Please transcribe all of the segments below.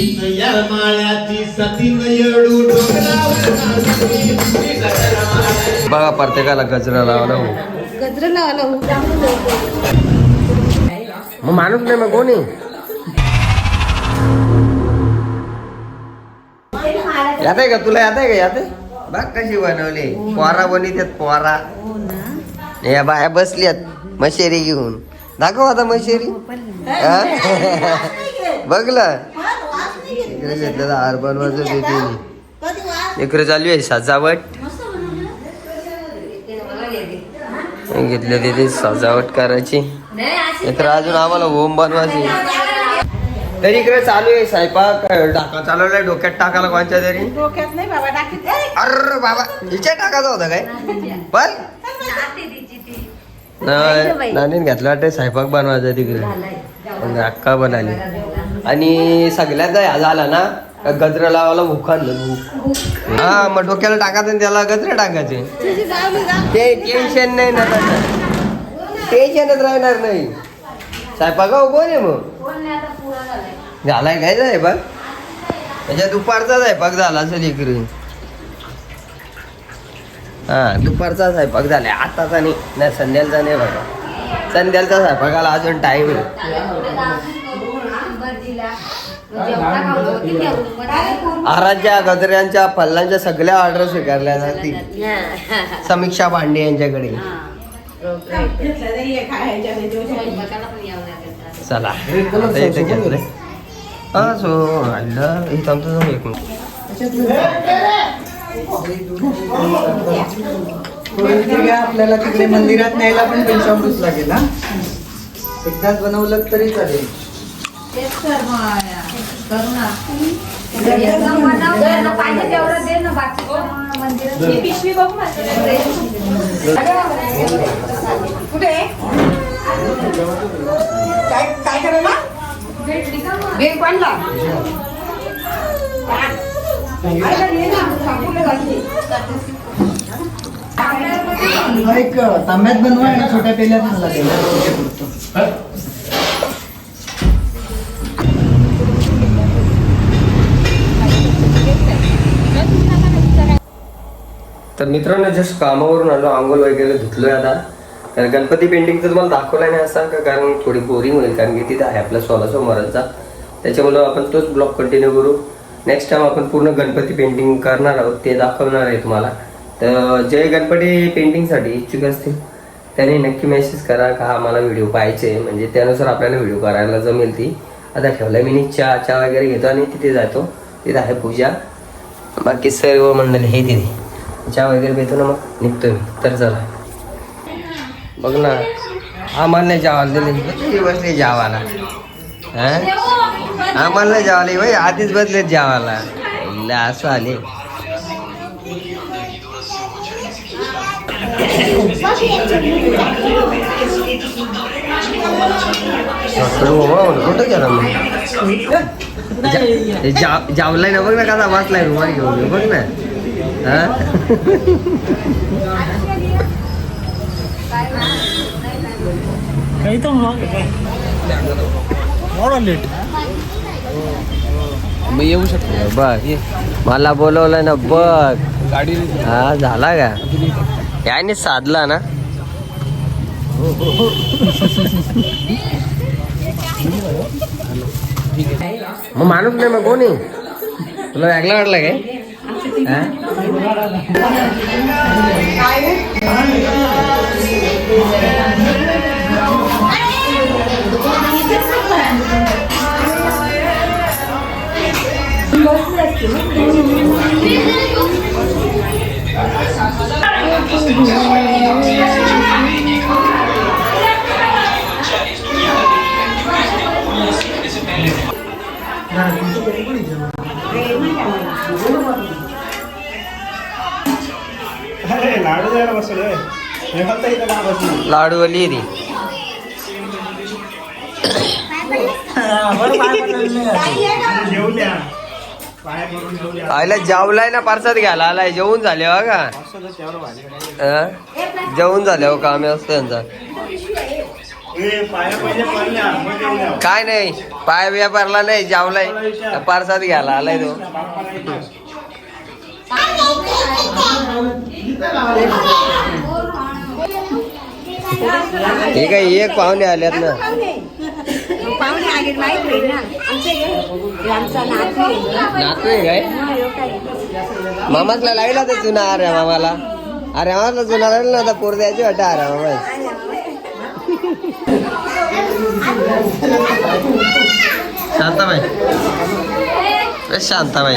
या माळ्याची सतीन येडू डोंगरावर नाचली. बघा प्रत्येकाला गजरा लावला हो. गजर लावला मग माणूस नाही मग कोणी यात आहे का तुला यात आहे का यात आहे? बघ कशी बनवली पोरा बनवित्यात पोरा या बाया बसल्यात मशेरी घेऊन दाखव आता मशेरी हा? बघलं इकडे देते इकडे चालू आहे सजावट. घेतलं तिथे सजावट करायची. इकडे अजून आम्हाला होम बनवायची. तरी इकडे चालू आहे स्वयंपाक टाका चालवलाय डोक्यात टाकायला कोणच्या तरी? डोक्यात नाही बाबा टाकीत. अरे बाबा हिच्या टाकायचा होता काय? पण? नाही नानीन घेतलं वाटतं स्वयंपाक बनवायचा तिकडे. अक्का बनाली आणि सगळ्याचा ह्या झाला ना गजरा लावायला भूक आणलं भूक हा मग डोक्याला टाकायचं आणि त्याला गजरे टाकायचे. ते टेन्शन नाही ना टेन्शनच राहणार नाही. स्वयंपाका हो, कोण आहे मग? झालाय काय जाय त्याच्या दुपारचा साहेबाग झाला असेल इकडे. हा दुपारचा स्वयंपाक झालाय. आताचा नाही नाही संध्यालचा नाही बघा. संध्यालचा स्वयंपाकाला अजून टाइम आहे. आराच्या गजऱ्यांच्या पल्लांच्या सगळ्या ऑर्डर स्वीकारल्या जातील. समीक्षा पांडे यांच्याकडे. चला आता इथे घेतलंय. हा सो आणलं इथं आमचं जाऊ एक मिनिट. आपल्याला तिकडे मंदिरात न्यायला पण पंचामृत लागेल हा. एकदाच बनवलं तरी चालेल. ही. पिशवी बघ माझ्याकडे. कुठे? आहे? काय काय करायला? बेग पाडला ना. एक तांब्यात बनवा आणि छोट्या पेल्यात पण तर मित्रांनो जस्ट कामावरून आलो आंघोळ वगैरे धुतलोय आता. तर गणपती पेंटिंग तर तुम्हाला दाखवला नाही असा का कारण थोडी बोरिंग होईल कारण की तिथे आहे आपला सोळा सोमवारांचा. त्याच्यामुळं आपण तोच ब्लॉग कंटिन्यू करू. नेक्स्ट टाइम आपण पूर्ण गणपती पेंटिंग करणार आहोत ते दाखवणार आहे तुम्हाला. तर जे गणपती पेंटिंगसाठी इच्छुक असतील त्यांनी नक्की मेसेज करा का आम्हाला व्हिडिओ पाहिजे म्हणजे त्यानुसार आपल्याला व्हिडिओ करायला जमेल ती. आता ठेवलाय मी चहा चहा वगैरे घेतो आणि तिथे जातो. तिथे आहे पूजा. बाकी सर्व मंडळी हे तिथे. चहा वगैरे पितो ना मग. निघतोय मी. तर चला. बघ ना. आम्हाला नाही जेवायला दिले बसली हा? आम्हाला नाही जेवायला भाई आधीच बसले इल्ला असं आले. कुठं गेला मग? जावलाय ना बघ ना कसा वाचलाय रुमाल घेऊन. बघ ना. हा मी येऊ शकतो बघ मला बोलवलं ना बघ. गाडी हा झाला का? याने साधला ना. मग माणूस नाही मग कोणी? तुला वेगळा वाटला काय? हा? लाडू द्यायला बसलोय हे फक्त इथं का बसलो लाडू पाय द्या. आयला जावलाय ना पार्सात घ्यायला. आलाय जेवून झाले हो का? असं तर त्यावर भाजी अं? जेवून झाले हो काम असतं यांचा. ए, पाया पहिले पडल्या मग जेवल्या काय नाही पाय बिया भरला नाही जावलाय. पारसात घ्यायला आलाय तो. ठीक आहे एक पाहुणे आल्यात ना. पाहुणे आले माहीत नाही ना. आमचे हे आमचा नातू आहे. काय? हा, काय मामासला लागला तर जुना अरे मामाला. अरे मामाला जुना लागला नव्हता पोर द्यायची वाटत अरे मामा शांताबाई. शांताबाई.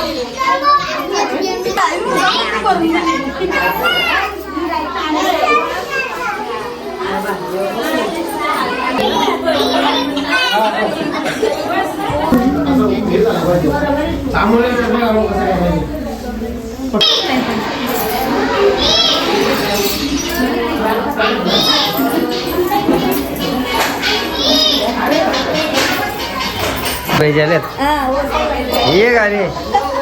पाहिजे ये गाडी.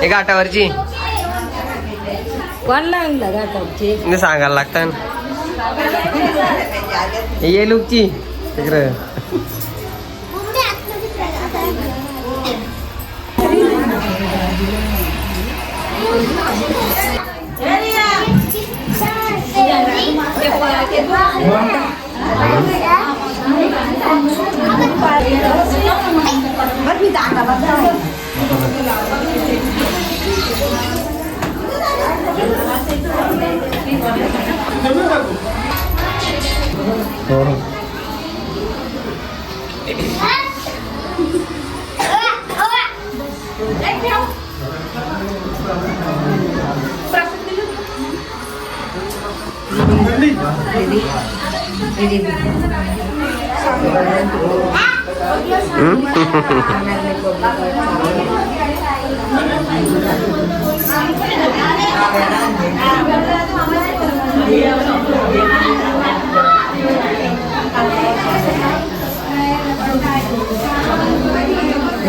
एक आठावरची कोण लागलं ने सांगायला लागतं ये लुकची. तिकडं बरं मी जागा बघा हा Ready?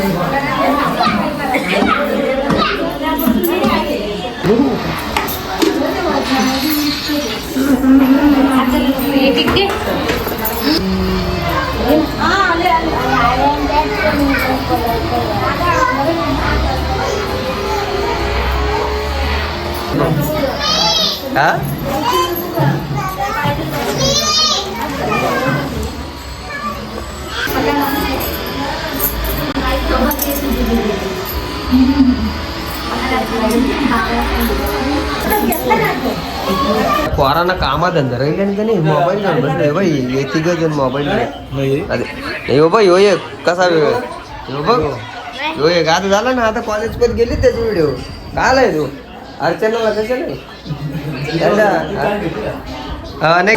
Thank you. आणि का नाही मोबाईल घेऊन बसले बाई हे तिघ जण मोबाईल अरे यो बाई हो एक कसा वेळ बघ यो एक आता झाला ना आता कॉलेज पण गेली त्याचे व्हिडिओ काय आलाय तू अर्चनाला कशा नाही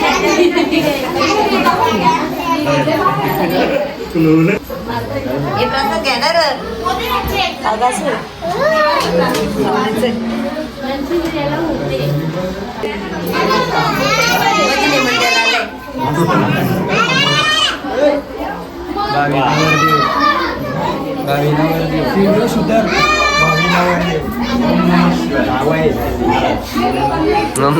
त्याच्या हा नाही नम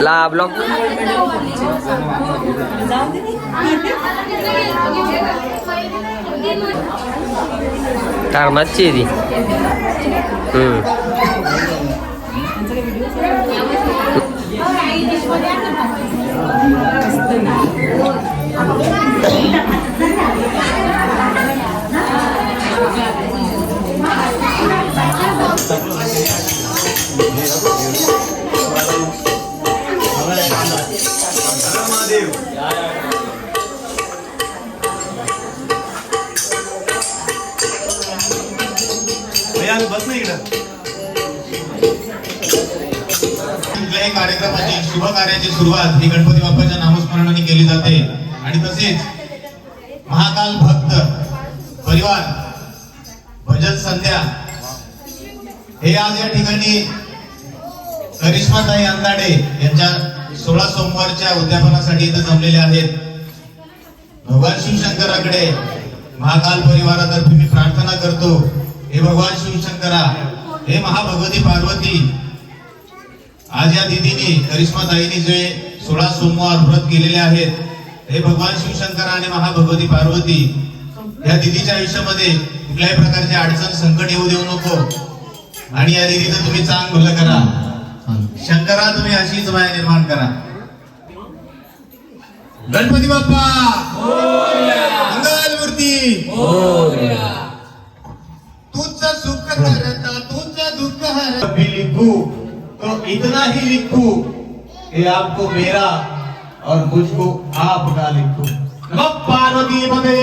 લા બ્લોક. તાર મચ્છી હતી. હમ. हम्म. बस ना इकडं. कुठल्याही कार्यक्रमाची शुभ कार्याची सुरुवात ही गणपती बाप्पाच्या नामस्मरणाने केली जाते. आणि तसेच महाकाल भक्त परिवार भजन संध्या हे आज या ठिकाणी करिश्माताई अंदाडे यांच्या सोळा सोमवारच्या उद्यापनासाठी इथं जमलेले आहेत. भगवान शिवशंकराकडे महाकाल परिवारातर्फे मी प्रार्थना करतो. हे भगवान शिवशंकरा हे महाभगवती पार्वती. आज या दिदीने करिश्मा ताईने जे सोळा सोमवार व्रत केलेले आहेत हे भगवान शिवशंकरा आणि महाभगवती पार्वती या दिदीच्या आयुष्यामध्ये कुठल्याही प्रकारचे अडचण संकट येऊ देऊ नको. आणि या दिदीचं तुम्ही चांग भलं करा. शंकरा तुम्ही अशीच माया निर्माण करा. गणपती बाप्पा! मंगल मूर्ती तुझं करता लिखू तो इतना ही लिखू कि आपको मेरा और मुझको आपका लिखू। पार्वती पते